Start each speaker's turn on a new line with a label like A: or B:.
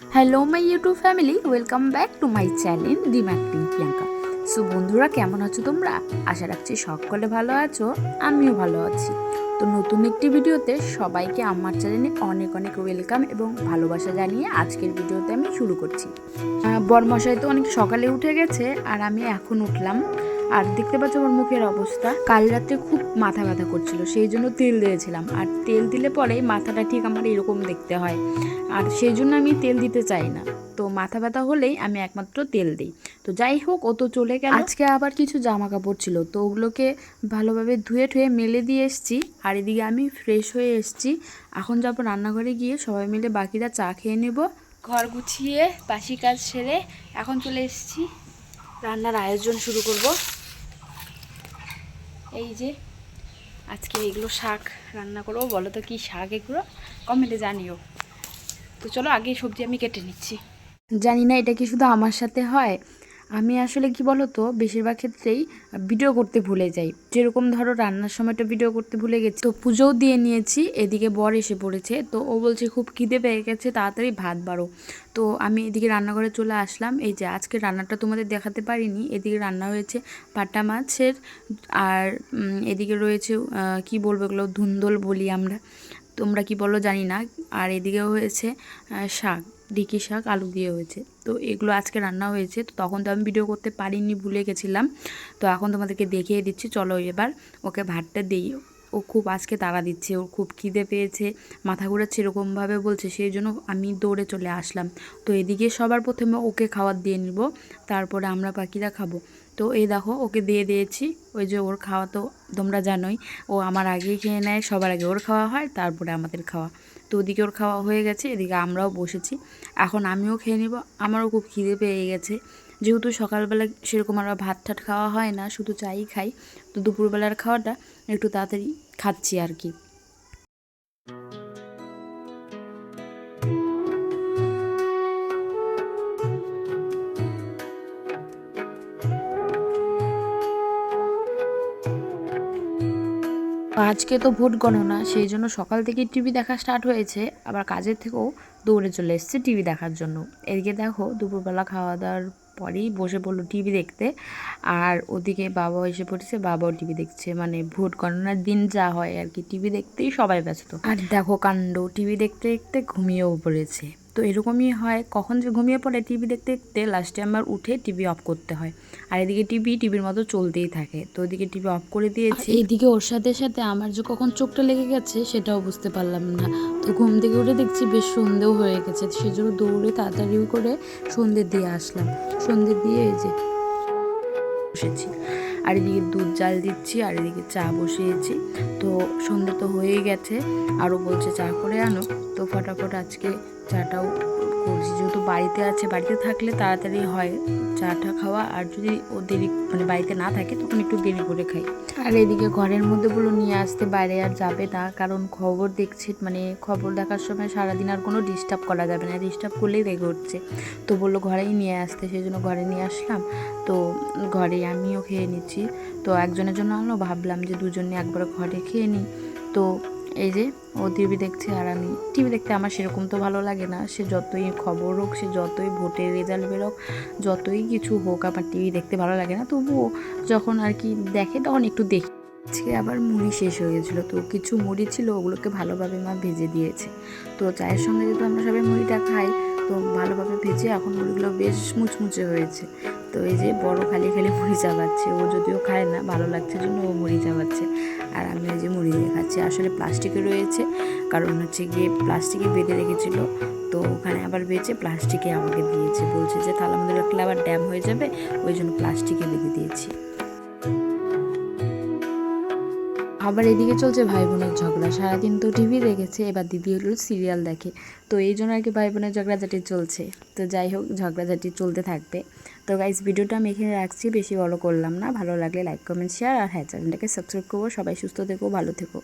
A: Hello my YouTube family welcome back to my channel রিম্যাক্টিং Priyanka so বন্ধুরা, কেমন আছো তোমরা? আশা রাখছি সকলে ভালো আছো, আমিও ভালো আছি। তো, নতুন একটি ভিডিওতে সবাইকে আমার চ্যানেলে অনেক অনেক ওয়েলকাম এবং ভালোবাসা জানিয়ে আজকের ভিডিওতে আমি শুরু করছি। বরমশাই তো অনেক সকালে উঠে গেছে, আর আমি এখন উঠলাম। আর দেখতে পাচ্ছ আমার মুখের অবস্থা। কাল রাত্রে খুব মাথা ব্যথা করছিল, সেই জন্য তেল দিয়েছিলাম। আর তেল দিলে পরে মাথাটা ঠিক আমার এরকম দেখতে হয়। আর সেই জন্য আমি তেল দিতে চাই না। তো মাথা ব্যথা হলেই আমি একমাত্র তেল দিই। তো যাই হোক, ও তো চলে গেল। আজকে আবার কিছু জামা কাপড় ছিল, তো ওগুলোকে ভালোভাবে ধুয়ে ঠুয়ে মেলে দিয়ে এসেছি। আর এদিকে আমি ফ্রেশ হয়ে এসেছি। এখন যাব রান্নাঘরে গিয়ে সবাই মিলে বাকিরা চা খেয়ে নেব। ঘর গুছিয়ে বাসি কাজ সেরে এখন চলে এসেছি। রান্নার আয়োজন শুরু করব। এই যে আজকে এগুলো শাক রান্না করব। বলো তো কী শাক এগুলো? কমেন্টে জানিও। তো চলো আগে সবজি আমি কেটে নিচ্ছি। জানি না এটা কি শুধু আমার সাথে হয়? আমি আসলে কি বলো তো বেশিরভাগ ক্ষেত্রেই ভিডিও করতে ভুলে যাই। যেরকম ধরো, রান্নার সময়টা ভিডিও করতে ভুলে গেছি। তো পুজোও দিয়ে নিয়েছি, এদিকে বর এসে পড়েছে। তো ও বলছে, খুব খিদে পেয়ে গেছে, তাড়াতাড়ি ভাত বাড়ো। তো আমি এদিকে রান্নাঘরে চলে আসলাম। এই যে আজকে রান্নাটা তোমাদের দেখাতে পারিনি। এদিকে রান্না হয়েছে পাটা মাছের আর এদিকে রয়েছে কি বলব এগুলো, ধুন্দল বলি আমরা। তোমরা কি বলো জানি না। আর এদিকেও হয়েছে শাক। ঢিকি শাক, আলু দিয়ে হয়েছে। তো এগুলো আজকে রান্না হয়েছে। তো তখন তো আমি ভিডিও করতে পারিনি, ভুলে গেছিলাম। তো এখন তোমাদেরকে দেখিয়ে দিচ্ছি। চলো এবার ওকে ভাতটা দিই। ও খুব আজকে তাড়া দিচ্ছে, ওর খুব খিদে পেয়েছে, মাথা ঘুরাচ্ছে এরকমভাবে বলছে, সেই জন্য আমি দৌড়ে চলে আসলাম। তো এদিকে সবার প্রথমে ওকে খাবার দিয়ে নিব, তারপরে আমরা পাখিরা খাব। তো এই দেখো, ওকে দিয়ে দিয়েছি। ওই যে ওর খাওয়া তো তোমরা জানোই, ও আমার আগে খেয়ে নেয়, সবার আগে ওর খাওয়া হয়, তারপরে আমাদের খাওয়া। তো ওদিকে ওর খাওয়া হয়ে গেছে, এদিকে আমরাও বসেছি। এখন আমিও খেয়ে নিব, আমারও খুব খিদে পেয়ে গেছে। যেহেতু সকালবেলা সেরকম আর ভাত ঠাট খাওয়া হয় না, শুধু চাই খাই, তো দুপুরবেলার খাওয়াটা একটু তাড়াতাড়ি খাচ্ছি আর কি। আজকে তো ভোট গণনা, সেই জন্য সকাল থেকে টিভি দেখা স্টার্ট হয়েছে। আবার কাজের থেকেও দৌড়ে চলে এসেছে টিভি দেখার জন্য। এদিকে দেখো, দুপুরবেলা খাওয়া দাওয়ার পরেই বসে পড়ল টিভি দেখতে। আর ওদিকে বাবা এসে পড়েছে, বাবাও টিভি দেখছে। মানে ভোট গণনার দিন যা হয় আর কি, টিভি দেখতেই সবাই ব্যস্ত। আর দেখো কাণ্ড, টিভি দেখতে দেখতে ঘুমিয়েও পড়েছে। তো এরকমই হয় কখন যে ঘুমিয়ে পড়ে টিভি দেখতে দেখতে লাস্টে আমার উঠে টিভি অফ করতে হয়। আর এদিকে টিভি টিভির মতো চলতেই থাকে তো ওদিকে টিভি অফ করে দিয়েছি। এইদিকে ওর সাথে সাথে আমার যে কখন চোখটা লেগে গেছে সেটাও বুঝতে পারলাম না। তো ঘুম থেকে উঠে দেখছি বেশ সন্ধেও হয়ে গেছে সেজন্য দৌড়ে তাড়াতাড়ি করে সন্ধে দিয়ে আসলাম। সন্ধে দিয়ে এই যে বসেছি। আর এদিকে দুধ জাল দিচ্ছি, আর এদিকে চা বসিয়েছি। তো সন্ধে তো হয়েই গেছে, আরও বলছে চা করে আনো। তো ফটাফট আজকে চাটাও করছি যেহেতু বাড়িতে আছে, বাড়িতে থাকলে তাড়াতাড়ি হয় চাটা খাওয়া, আর যদি ও দেরি মানে বাড়িতে না থাকে, তখন একটু দেরি করে খাই। আর এদিকে ঘরের মধ্যে বলো, নিয়ে আসতে বাইরে আর যাবে না, কারণ খবর দেখছে মানে খবর দেখার সময় সারাদিন আর কোনো ডিস্টার্ব করা যাবে না ডিস্টার্ব করলেই রেগে উঠছে। তো বলল, ঘরেই নিয়ে আসতে। সেই জন্য ঘরে নিয়ে আসলাম। তো ঘরে আমিও খেয়ে নিচ্ছি। তো একজনের জন্য আনলো, ভাবলাম যে দুজনে একবার ঘরে খেয়ে নিই। তো এই যে, ও টিভি দেখছে আর আমি টিভি দেখতে আমার সেরকম তো ভালো লাগে না। সে যতই খবর হোক, সে যতই ভোটের রেজাল্ট বেরোক যতই কিছু হোক আমার টিভি দেখতে ভালো লাগে না। তবুও যখন আর কি দেখে তখন একটু দেখি। আজকে আবার মুড়ি শেষ হয়ে গেছিল, তো কিছু মুড়ি ছিল, ওগুলোকে ভালোভাবে মা ভেজে দিয়েছে। তো চায়ের সঙ্গে যেহেতু আমরা সবাই মুড়িটা খাই তো ভালোভাবে ভেজে এখন মুড়িগুলো বেশ মুচমুচে হয়েছে। তো এই যে বড় খালি খালি মুড়ি চাবাচ্ছে, ও যদিও খায় না, ভালো লাগছে জন্য ও মুড়ি চাবাচ্ছে। আর আমি এই যে মুড়ি দিয়ে খাচ্ছি, আসলে প্লাস্টিকে রয়েছে, কারণ হচ্ছে গিয়ে প্লাস্টিকে বেঁধে রেখেছিল, তো ওখানে আবার বেঁচে প্লাস্টিকে আমাকে দিয়েছে। বলছে যে, তাহলে আমাদের রাখলে আবার ড্যাম হয়ে যাবে, ওই জন্য প্লাস্টিকে বেঁধে দিয়েছি। আবার এদিকে চলছে ভাই বোনের ঝগড়া। সারাদিন তো টিভি দেখেছে, এবার দিদি হলো সিরিয়াল দেখে। তো এই জন্য আর কি ভাই বোনের ঝগড়াঝাটি চলছে। তো যাই হোক, ঝগড়াঝাটি চলতে থাকবে। তো গাইজ ভিডিওটা আমি এখানে রাখছি। বেশি বড় করলাম না। ভালো লাগলে লাইক কমেন্ট শেয়ার আর হ্যাঁ চ্যানেলটাকে সাবস্ক্রাইব করব। সবাই সুস্থ থেকো, ভালো থেকো।